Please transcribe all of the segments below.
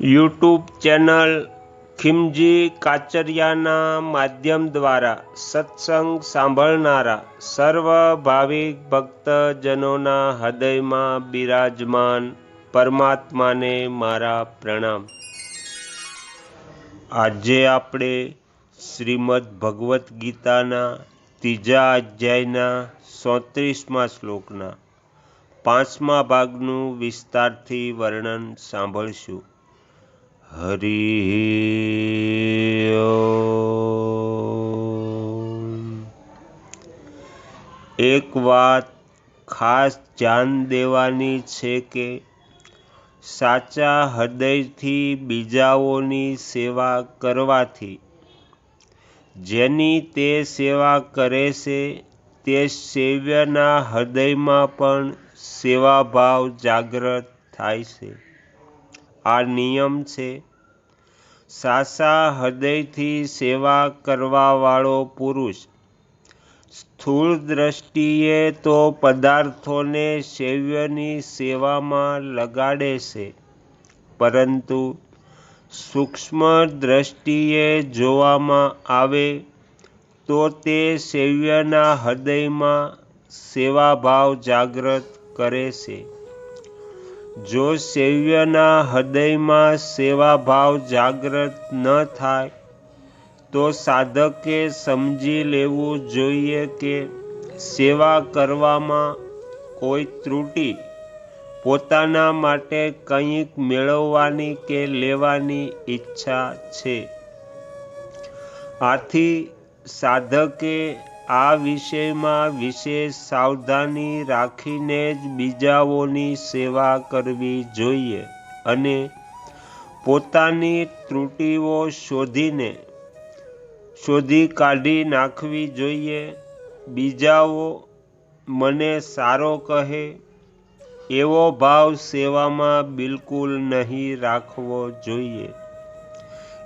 YouTube channel ખિમજી કાચરિયાના માધ્યમ દ્વારા સત્સંગ સાંભળનારા સર્વ ભાવિક ભક્તજનોના હૃદયમાં બિરાજમાન પરમાત્માને મારા પ્રણામ. આજે આપણે શ્રીમદ ભગવદ્ ગીતાના ત્રીજા અધ્યાયના સોત્રીસમા શ્લોકના પાંચમા ભાગનું વિસ્તારથી વર્ણન સાંભળશું. હરિ એક વાત ખાસ ધ્યાન દેવાની છે કે સાચા હૃદયથી બીજાઓની સેવા કરવાથી, જેની તે સેવા કરે છે, તે સેવ્યના હૃદયમાં પણ સેવાભાવ જાગૃત થાય છે. આ નિયમ છે. સાસા હૃદયથી સેવા કરવાવાળો પુરુષ. સ્થૂળ દ્રષ્ટિએ તો પદાર્થોને સેવ્યની સેવામાં લગાડે છે. પરંતુ સૂક્ષ્મ દ્રષ્ટિએ જોવામાં આવે તો તે સેવ્યના હૃદયમાં સેવાભાવ જાગૃત કરે છે. જો સેવ્યના હૃદયમાં સેવાભાવ જાગૃત ન થાય, તો સાધકે સમજી લેવું જોઈએ કે સેવા કરવામાં કોઈ ત્રુટિ પોતાના માટે કંઈક મેળવવાની કે લેવાની ઈચ્છા છે. આથી સાધકે આ વિષયમાં વિશેષ સાવધાની રાખીને જ બીજાઓની સેવા કરવી જોઈએ અને પોતાની ત્રુટિઓ શોધીને શોધી કાઢી નાખવી જોઈએ. બીજાઓ મને સારો કહે એવો ભાવ સેવામાં બિલકુલ નહીં રાખવો જોઈએ.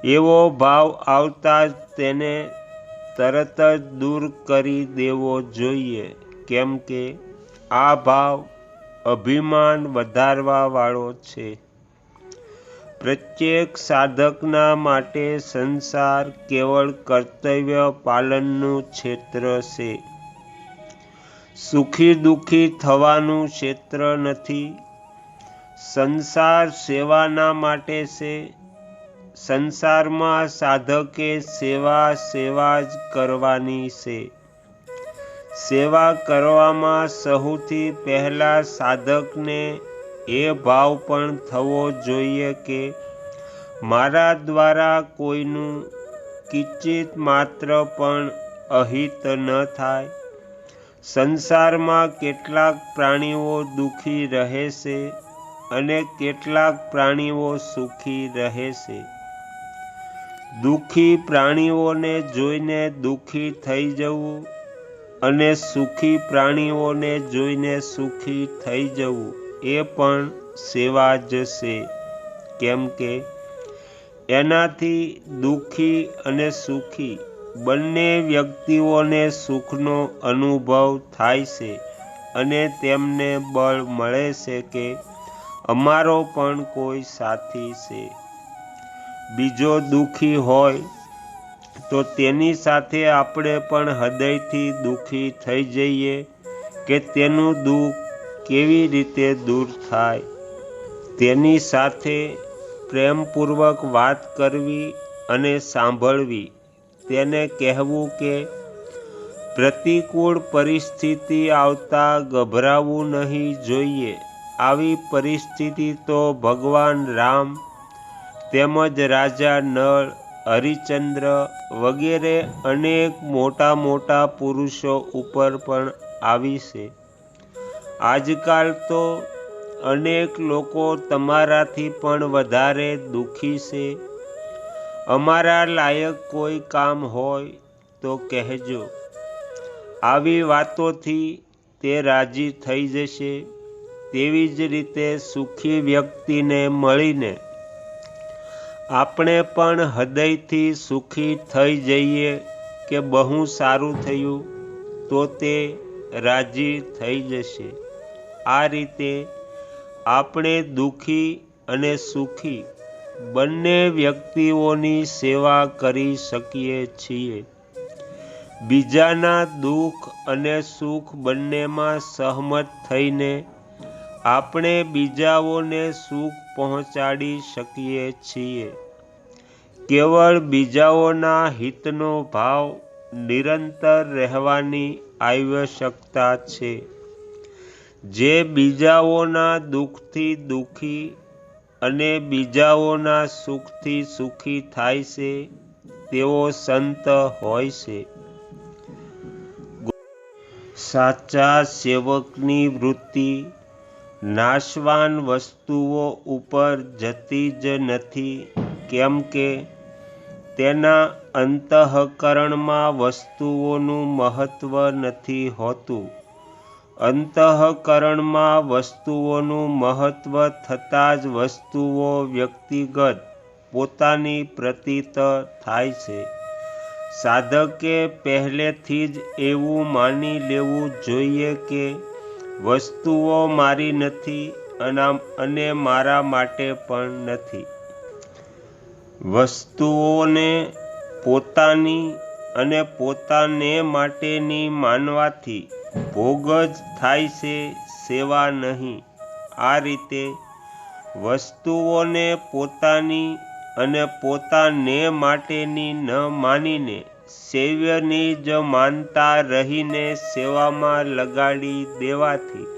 એવો ભાવ આવતા જ તેને તરત જ દૂર કરી દેવો જોઈએ, કેમ કે આ ભાવ અભિમાન વધારવાવાળો છે. પ્રત્યેક સાધકના માટે સંસાર કેવળ કર્તવ્ય પાલનનું ક્ષેત્ર છે. સુખી દુઃખી થવાનું ક્ષેત્ર નથી. સંસાર સેવાના માટે છે સંસારમાં સાધકે સેવા સેવા જ કરવાની છે. સેવા કરવામાં સૌથી પહેલા સાધકને એ ભાવ પણ થવો જોઈએ કે મારા દ્વારા કોઈનું કિંચિત માત્ર પણ અહિત ન થાય. સંસારમાં કેટલાક પ્રાણીઓ દુઃખી રહે છે અને કેટલાક પ્રાણીઓ સુખી રહે છે. દુઃખી પ્રાણીઓને જોઈને દુઃખી થઈ જવું અને સુખી પ્રાણીઓને જોઈને સુખી થઈ જવું એ પણ સેવા જ છે કેમ કે એનાથી દુઃખી અને સુખી બંને વ્યક્તિઓને સુખનો અનુભવ થાય છે અને તેમને બળ મળે છે કે અમારો પણ કોઈ સાથી છે. બીજો દુઃખી હોય, તો તેની સાથે આપણે પણ હૃદયથી દુઃખી થઈ જઈએ કે તેનું દુઃખ કેવી રીતે દૂર થાય. તેની સાથે પ્રેમપૂર્વક વાત કરવી અને સાંભળવી, તેને કહેવું કે પ્રતિકૂળ પરિસ્થિતિ આવતા ગભરાવું નહીં જોઈએ. આવી પરિસ્થિતિ તો ભગવાન રામ તેમજ રાજા નળ, હરિચંદ્ર વગેરે અનેક મોટા મોટા પુરુષો ઉપર પણ આવી છે. આજકાલ તો અનેક લોકો તમારાથી પણ વધારે દુઃખી છે. અમારા લાયક કોઈ કામ હોય તો કહેજો. આવી વાતોથી તે રાજી થઈ જશે. તેવી જ રીતે સુખી વ્યક્તિને મળીને આપણે પણ હૃદયથી સુખી થઈ જઈએ કે બહુ સારું થયું, તો તે રાજી થઈ જશે. આ રીતે આપણે દુઃખી અને સુખી બંને વ્યક્તિઓની સેવા કરી શકીએ છીએ. બીજાના દુઃખ અને સુખ બંનેમાં સહમત થઈને આપણે બીજાઓને સુખ પહોંચાડી શકીએ છીએ. કેવળ બીજાઓના હિતનો ભાવ નિરંતર રહેવાની આવશ્યકતા છે. જે બીજાઓના દુઃખથી દુઃખી અને બીજાઓના સુખથી સુખી થાય છે, તેઓ સંત હોય છે. સાચા સેવકની વૃત્તિ નાશવાન વસ્તુઓ ઉપર જતી જ નથી. કેમ કે તેના અંતઃકરણમાં વસ્તુઓનું મહત્ત્વ નથી હોતું. અંતઃકરણમાં વસ્તુઓનું મહત્ત્વ થતાં જ વસ્તુઓ વ્યક્તિગત પોતાની પ્રતીત થાય છે. સાધકે પહેલેથી જ એવું માની લેવું જોઈએ કે વસ્તુઓ મારી નથી અને મારા માટે પણ નથી. વસ્તુઓને પોતાની અને પોતાને માટેની માનવાથી ભોગ જ થાય છે સેવા નહીં. આ રીતે વસ્તુઓને પોતાની અને પોતાને માટેની ન માનીને સેવ્યની જ માનતા રહીને સેવામાં લગાડી દેવાથી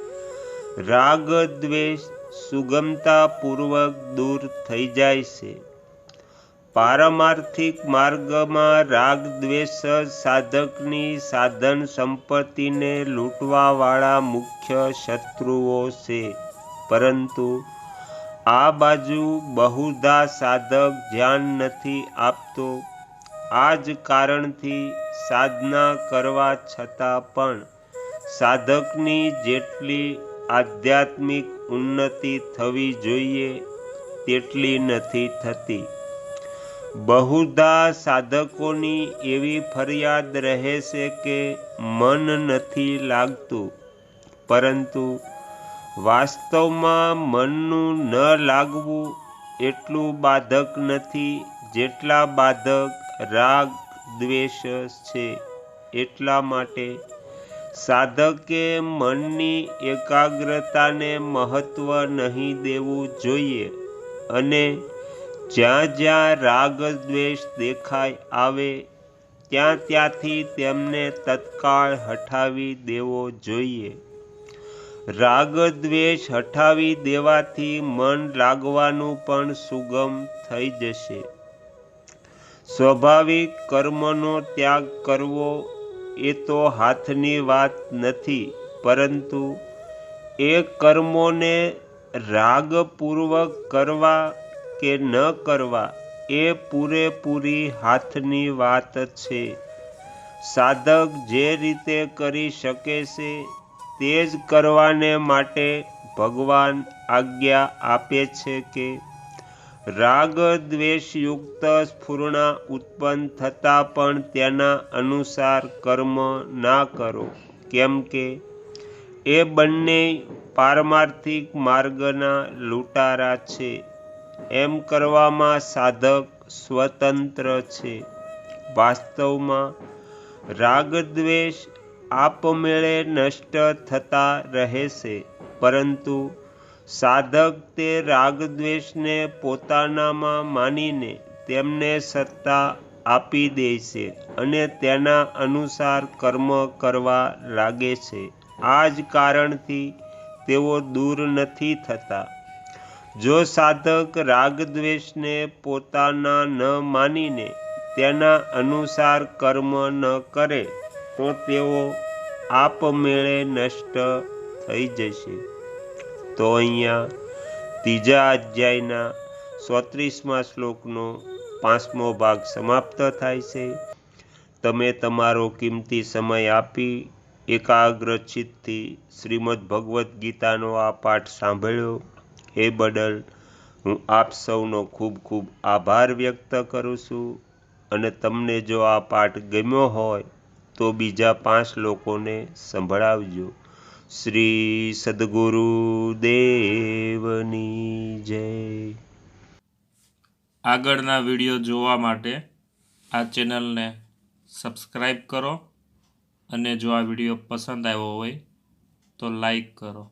રાગ દ્વેષ સુગમતાપૂર્વક દૂર થઈ જાય છે. પારમાર્થિક માર્ગમાં રાગ દ્વેષ સાધકની સાધન સંપત્તિને લૂંટવાવાળા મુખ્ય શત્રુઓ છે. પરંતુ આ બાજુ બહુધા સાધક ધ્યાન નથી આપતો. આ જ કારણથી સાધના કરવા છતાં પણ સાધકની જેટલી આધ્યાત્મિક ઉન્નતિ થવી જોઈએ, તેટલી નથી થતી. બહુધા સાધકોની એવી ફરિયાદ રહે છે કે મન નથી લાગતું. પરંતુ વાસ્તવમાં મનનું ન લાગવું એટલું બાધક નથી જેટલા બાધક રાગ, દ્વેષ છે એટલા માટે સાધકે મનની એકાગ્રતાને મહત્ત્વ નહીં દેવું જોઈએ અને જ્યાં જ્યાં રાગ દ્વેષ દેખાય આવે, ત્યાં ત્યાંથી તેમને તત્કાળ હટાવી દેવો જોઈએ. રાગ દ્વેષ હટાવી દેવાથી મન લાગવાનું પણ સુગમ થઈ જશે. સ્વાભાવિક કર્મનો ત્યાગ કરવો એ તો હાથની વાત નથી, પરંતુ એ કર્મોને રાગપૂર્વક કરવા કે ન કરવા એ પૂરેપૂરી હાથની વાત છે. સાધક જે રીતે કરી શકે છે, તે જ કરવાને માટે ભગવાન આજ્ઞા આપે છે કે રાગ દ્વેષયુક્ત સ્ફૂર્ણા ઉત્પન્ન થતાં પણ તેના અનુસાર કર્મ ના કરો. કેમ કે એ બંને પારમાર્થિક માર્ગના લૂંટારા છે. એમ કરવામાં સાધક સ્વતંત્ર છે. વાસ્તવમાં રાગદ્વેષ આપમેળે નષ્ટ થતા રહેશે, પરંતુ સાધક તે રાગદ્વેષને પોતાનામાં માનીને તેમને સત્તા આપી દે છે અને તેના અનુસાર કર્મ કરવા લાગે છે. આ જ કારણથી તેઓ દૂર નથી થતા. જો સાધક રાગદ્વેષને પોતાના ન માનીને તેના અનુસાર કર્મ ન કરે, તો તેઓ આપમેળે નષ્ટ થઈ જશે. તો અહીંયા ત્રીજા અધ્યાયના ચોત્રીસમાં શ્લોકનો પાંચમો ભાગ સમાપ્ત થાય છે. તમે તમારો કિંમતી સમય આપી એકાગ્રચિતથી શ્રીમદ ભગવદ્ ગીતાનો આ પાઠ સાંભળ્યો. એ બદલ, હું આપ સૌનો ખૂબ ખૂબ આભાર વ્યક્ત કરું છું. અને તમને જો આ પાઠ ગમ્યો હોય, તો બીજા પાંચ લોકોને સંભળાવજો. શ્રી સદગુરુ દેવની જય. આગળના વીડિયો જોવા માટે આ ચેનલને સબસ્ક્રાઈબ કરો. અને જો આ વીડિયો પસંદ આવ્યો હોય, તો લાઈક કરો.